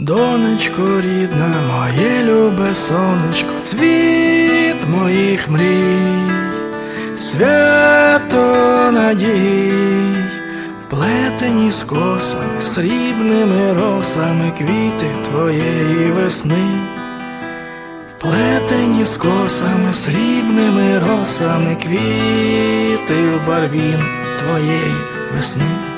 Донечко рідна, моє любе сонечко, цвіт моїх мрій, свято надій, вплетені з косами, срібними росами квіти твоєї весни, вплетені з косами, срібними росами квіти в барвін твоєї весни.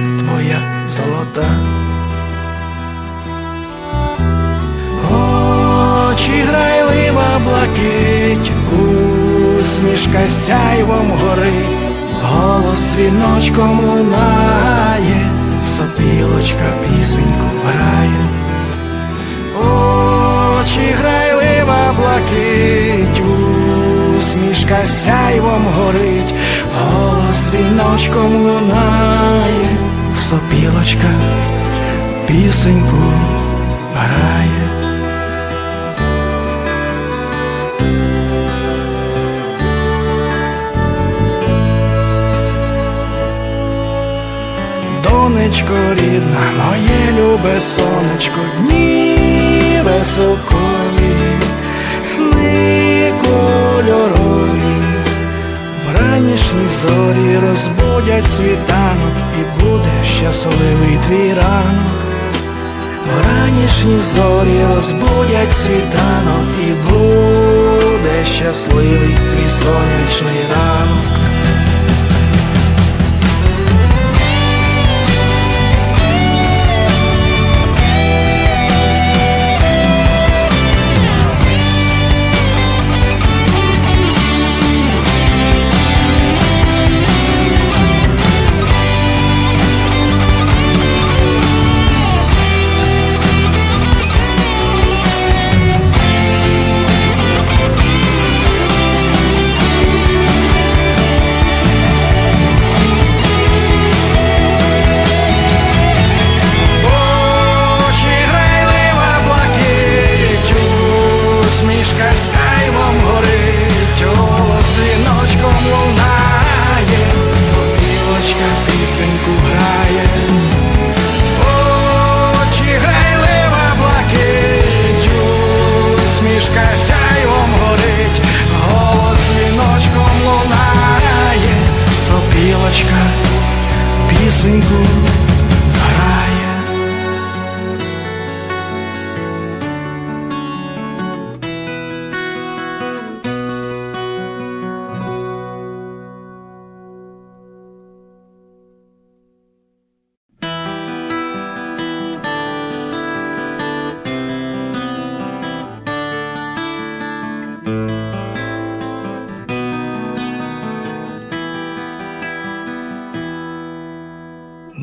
блакить, усмішка сяйвом горить, голос дзвіночком лунає, сопілочка пісеньку грає. Очі грайлива блакить, усмішка сяйвом горить, голос дзвіночком лунає, сопілочка пісеньку грає. Донечко рідна, моє любе сонечко, дні високові, сни кольорові, вранішні зорі розбудять світанок і буде щасливий твій ранок. Вранішні зорі розбудять світанок і буде щасливий твій сонячний ранок.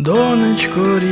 Донечко рідна.